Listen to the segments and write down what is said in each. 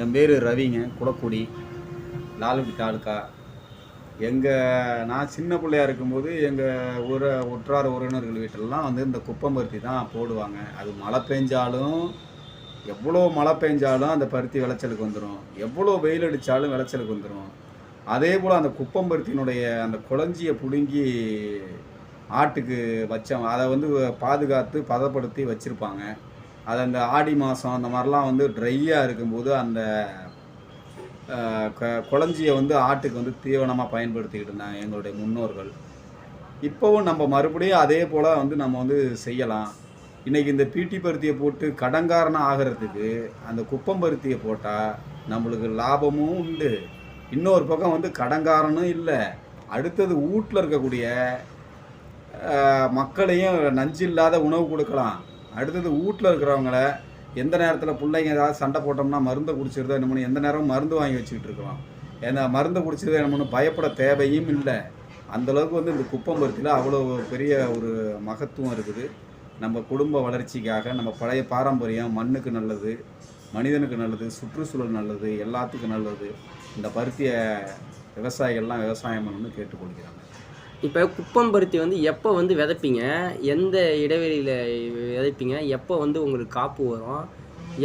என் பேர் ரவிங்க குளக்குடி லால்குடி தாலுக்கா எங்கள் நான் சின்ன பிள்ளையா இருக்கும்போது எங்கள் ஊர உற்றார் உறவினர்கள் வீட்டிலலாம் வந்து இந்த குப்பம் பருத்தி தான் போடுவாங்க. அது மழை பெஞ்சாலும் எவ்வளோ மழை பெஞ்சாலும் அந்த பருத்தி விளைச்சலுக்கு வந்துடும் எவ்வளோ வெயில் அடித்தாலும் விளைச்சலுக்கு வந்துடும் அதே போல் அந்த குப்பம் பருத்தியினுடைய அந்த குழஞ்சியை பிடுங்கி ஆட்டுக்கு வச்சோம் அதை வந்து பாதுகாத்து பதப்படுத்தி வச்சுருப்பாங்க. அது அந்த ஆடி மாதம் அந்த மாதிரிலாம் வந்து ட்ரையாக இருக்கும்போது அந்த ஆஹ், க வந்து ஆட்டுக்கு வந்து தீவனமாக பயன்படுத்திக்கிட்டு இருந்தாங்க எங்களுடைய முன்னோர்கள். இப்போவும் நம்ம மறுபடியும் அதே போல் வந்து நம்ம வந்து செய்யலாம். இன்றைக்கி இந்த பீட்டி பருத்தியை போட்டு கடங்காரனாக ஆகிறதுக்கு அந்த குப்பம் பருத்தியை போட்டால் நம்மளுக்கு லாபமும் உண்டு. இன்னொரு பக்கம் வந்து கடங்காரனும் இல்லை. அடுத்தது வீட்டில் இருக்கக்கூடிய மக்களையும் நஞ்சு இல்லாத உணவு கொடுக்கலாம். அடுத்தது வீட்டில் இருக்கிறவங்கள எந்த நேரத்தில் பிள்ளைங்க ஏதாவது சண்டை போட்டோம்னா மருந்தை என்ன பண்ணி எந்த நேரமும் மருந்து வாங்கி வச்சுக்கிட்டு இருக்கலாம். ஏன்னா மருந்து என்ன என்னமோ பயப்பட தேவையும் இல்லை. அந்தளவுக்கு வந்து இந்த குப்பம் பருத்தியில் அவ்வளோ பெரிய ஒரு மகத்துவம் இருக்குது. நம்ம குடும்ப வளர்ச்சிக்காக நம்ம பழைய பாரம்பரியம் மண்ணுக்கு நல்லது மனிதனுக்கு நல்லது சுற்றுச்சூழல் நல்லது எல்லாத்துக்கும் நல்லது. இந்த பருத்தியை விவசாயிகள்லாம் விவசாயம் பண்ணணும்னு கேட்டுக்கொள்கிறாங்க. இப்போ குப்பம் பருத்தி வந்து எப்போ வந்து விதைப்பீங்க? எந்த இடைவெளியில் விதைப்பீங்க? எப்போ வந்து உங்களுக்கு காப்பு வரும்?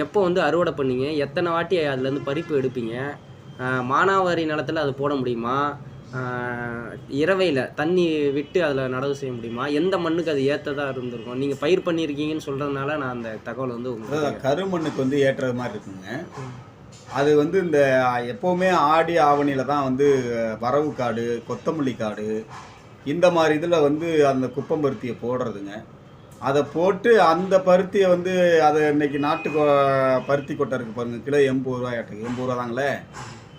எப்போ வந்து அறுவடை பண்ணீங்க? எத்தனை வாட்டி அதுலேருந்து பறிப்பு எடுப்பீங்க? மானாவாரி நிலத்துல அது போட முடியுமா? இரவையில் தண்ணி விட்டு அதில் நடவு செய்ய முடியுமா? எந்த மண்ணுக்கு அது ஏற்றதாக இருந்திருக்கும்? நீங்கள் பயிர் பண்ணியிருக்கீங்கன்னு சொல்கிறதுனால நான் அந்த தகவல் வந்து உங்களுக்கு கருமண்ணுக்கு வந்து ஏற்றது மாதிரி இருக்குங்க. அது வந்து இந்த எப்போவுமே ஆடி ஆவணியில் தான் வந்து வரவு காடு கொத்தமல்லி காடு இந்த மாதிரி இதில் வந்து அந்த குப்பம் பருத்தியை போடுறதுங்க. அதை போட்டு அந்த பருத்தியை வந்து அதை இன்றைக்கி நாட்டு கொ- பருத்தி கொட்டை இருக்குது பாருங்க. கிலோ எண்பது ரூபாயாட்டுக்கு எண்பது ரூபா தாங்களே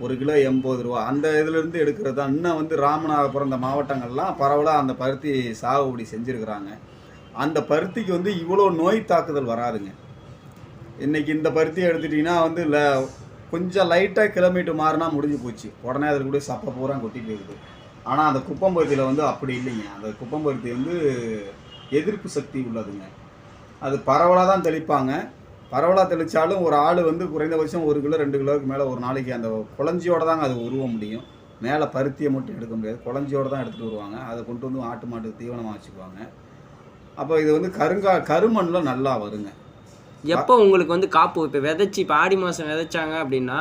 ஒரு கிலோ எண்பது ரூபா. அந்த இதுலேருந்து எடுக்கிறது தான். இன்னும் வந்து ராமநாதபுரம் இந்த மாவட்டங்கள்லாம் பரவலாக அந்த பருத்தி சாகுபடி செஞ்சுருக்கிறாங்க. அந்த பருத்திக்கு வந்து இவ்வளோ நோய் தாக்குதல் வராதுங்க. இன்றைக்கி இந்த பருத்தி எடுத்துட்டிங்கன்னா வந்து ல கொஞ்சம் லைட்டாக கிலோமீட்டர் மாறினா முடிஞ்சு போச்சு. உடனே அதில் கூட சப்பை பூரா கொட்டி போயிடுது. ஆனால் அந்த குப்பம் பருத்தியில் வந்து அப்படி இல்லைங்க. அந்த குப்பம் பருத்தி வந்து எதிர்ப்பு சக்தி உள்ளதுங்க. அது பரவலாக தான் தெளிப்பாங்க. பரவலாக தெளித்தாலும் ஒரு ஆள் வந்து குறைந்தபட்சம் ஒரு கிலோ ரெண்டு கிலோவுக்கு மேலே ஒரு நாளைக்கு அந்த குழஞ்சியோட தாங்க அது உருவ முடியும். மேலே பருத்தியை மட்டும் எடுக்க முடியாது. குழஞ்சியோட தான் எடுத்துகிட்டு வருவாங்க. அதை கொண்டு வந்து ஆட்டு மாட்டுக்கு தீவனமாக வச்சுக்குவாங்க. அப்போ இது வந்து கருங்கா கருமண்ணில் நல்லா வருங்க. எப்போ உங்களுக்கு வந்து காப்பு இப்போ விதைச்சி இப்போ ஆடி மாதம் விதைச்சாங்க அப்படின்னா.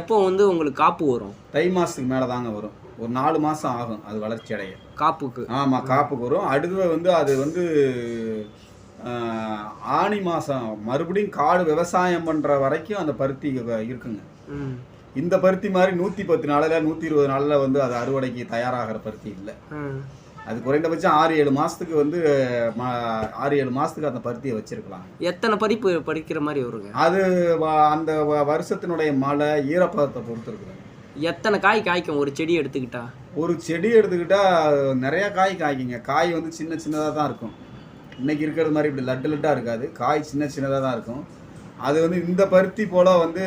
எப்போ வந்து உங்களுக்கு காப்பு வரும்? தை மாதத்துக்கு மேலே தாங்க வரும். ஒரு நாலு மாதம் ஆகும் அது வளர்ச்சி அடைய. காப்புக்கு. ஆமாம் காப்புக்கு வரும். அடுத்தது வந்து அது வந்து ஆனி மாதம் மறுபடியும் காடு விவசாயம் பண்ணுற வரைக்கும் அந்த பருத்தி இருக்குங்க. இந்த பருத்தி மாதிரி நூற்றி பத்து நாளில் நூற்றி இருபது நாளில் வந்து அது அறுவடைக்கு தயாராகிற பருத்தி இல்லை. அது குறைந்தபட்சம் ஆறு ஏழு மாதத்துக்கு வந்து ஆறு ஏழு மாதத்துக்கு அந்த பருத்தியை வச்சுருக்கலாம். எத்தனை பறிப்பு பறிக்கிற மாதிரி வருங்க? அது அந்த வருஷத்தினுடைய மழை ஈரப்பதத்தை பொறுத்து இருக்குதுங்க எத்தனை காய் காய்க்கும்? ஒரு செடி எடுத்துக்கிட்டா? ஒரு செடி எடுத்துக்கிட்டா நிறைய காய் காய்க்குங்க. காய் வந்து சின்ன சின்னதாக தான் இருக்கும். இன்னைக்கு இருக்கிறது மாதிரி இப்படி லட்டு லட்டாக இருக்காது. காய் சின்ன சின்னதாக தான் இருக்கும். அது வந்து இந்த பருத்தி போல் வந்து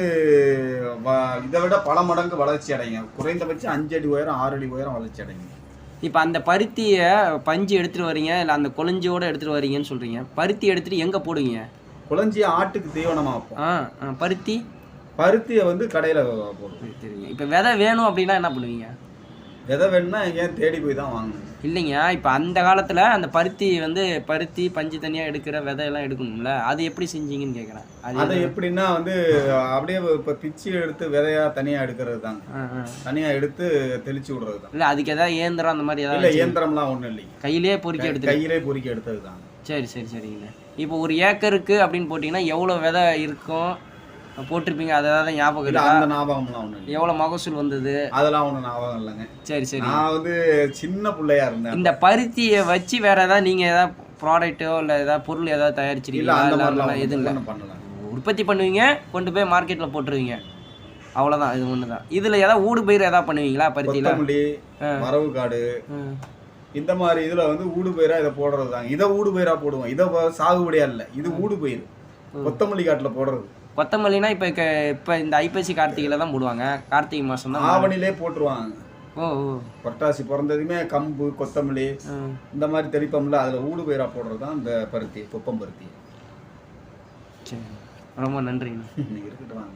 வ- இதை விட பல மடங்கு வளர்ச்சி அடைங்க குறைந்தபட்சம் அஞ்சு அடி உயரம் ஆறு அடி உயரம் வளர்ச்சி அடைங்க இப்போ அந்த பருத்தியை பஞ்சு எடுத்துகிட்டு வரீங்க? இல்லை அந்த கொளஞ்சியோட எடுத்துகிட்டு வரீங்கன்னு சொல்கிறீங்க பருத்தி எடுத்துகிட்டு எங்கே போடுவீங்க? குழஞ்சி ஆட்டுக்கு தீவனமாக வைப்போம். ஆ, பருத்தி? பருத்தியை வந்து கடையில் போடுவோம் சரிங்க. இப்போ விதை வேணும் அப்படின்னா என்ன பண்ணுவீங்க? விதை வேணும்னா எங்கேயும் தேடி போய் தான் வாங்கணும். இல்லைங்க. இப்போ அந்த காலத்தில் அந்த பருத்தி வந்து பருத்தி பஞ்சு தனியாக எடுக்கிற விதையெல்லாம் எடுக்கணும்ல. அது எப்படி செஞ்சீங்கன்னு கேட்குறேன் அது எப்படின்னா வந்து அப்படியே இப்போ பிச்சு எடுத்து விதையாக தனியாக எடுக்கிறது தாங்க. தனியாக எடுத்து தெளிச்சு விடுறது தான். இல்லை அதுக்கு எதாவது இயந்திரம் அந்த மாதிரி இல்லை ஏதாவது இயந்திரம்லாம் ஒன்றும் இல்லைங்க. கையிலே பொறுக்கி எடுத்து கையிலே பொறுக்கி எடுத்தது தான் சரி சரி சரிங்கண்ணா இப்போ ஒரு ஏக்கருக்கு அப்படின்னு போட்டிங்கன்னா எவ்வளோ விதை இருக்கும்? போட்டிருப்பீங்க. அதை ஏதாவது ஞாபகம் இல்லை அந்த ஞாபகம்லாம் ஒன்றும் இல்லை. எவ்வளோ மகசூல் வந்தது? அதெல்லாம் ஒன்றும் ஞாபகம் இல்லைங்க. சரி சரி. நான் வந்து சின்ன பிள்ளையா இருந்தேன். இந்த பருத்தியை வச்சு வேற ஏதாவது நீங்கள் ஏதாவது ப்ராடக்ட்டோ இல்லை ஏதாவது பொருள் ஏதாவது தயாரிச்சிருக்கீங்களா? அந்த இல்லை மாதிரிலாம் அதெல்லாம் எதுவும் இல்லை. ஒன்றும் பண்ணல. உற்பத்தி பண்ணுவீங்க கொண்டு போய் மார்க்கெட்டில் போட்டுருவீங்க. அவ்வளோதான் இது ஒன்று தான் இதில் ஏதாவது ஊடு பயிர் ஏதாவது பண்ணுவீங்களா பருத்தியில்? வரவு காடு. இந்த மாதிரி இதுல வந்து ஊடு பயிரா இதை போடுறது தாங்க இதை ஊடு பயிரா போடுவோம். இதை வ- சாகுபடியா இல்லை. இது ஊடு பயிர். கொத்தமல்லி காட்டுல போடுறது. கொத்தமல்லினா இப்போ இப்போ இந்த ஐப்பசி கார்த்திகையில் தான் போடுவாங்க. கார்த்திகை மாதம் தான் ஆவணிலே போட்டுருவாங்க. ஓ ஓ. புரட்டாசி பிறந்ததுமே கம்பு கொத்தமல்லி. இந்த மாதிரி தெளிப்போம்ல அதுல ஊடு பயிரா போடுறது தான் இந்த பருத்தி குப்பம் பருத்தி. சரி. ரொம்ப நன்றிங்கண்ணா நீங்க இருக்கட்டும் வாங்க.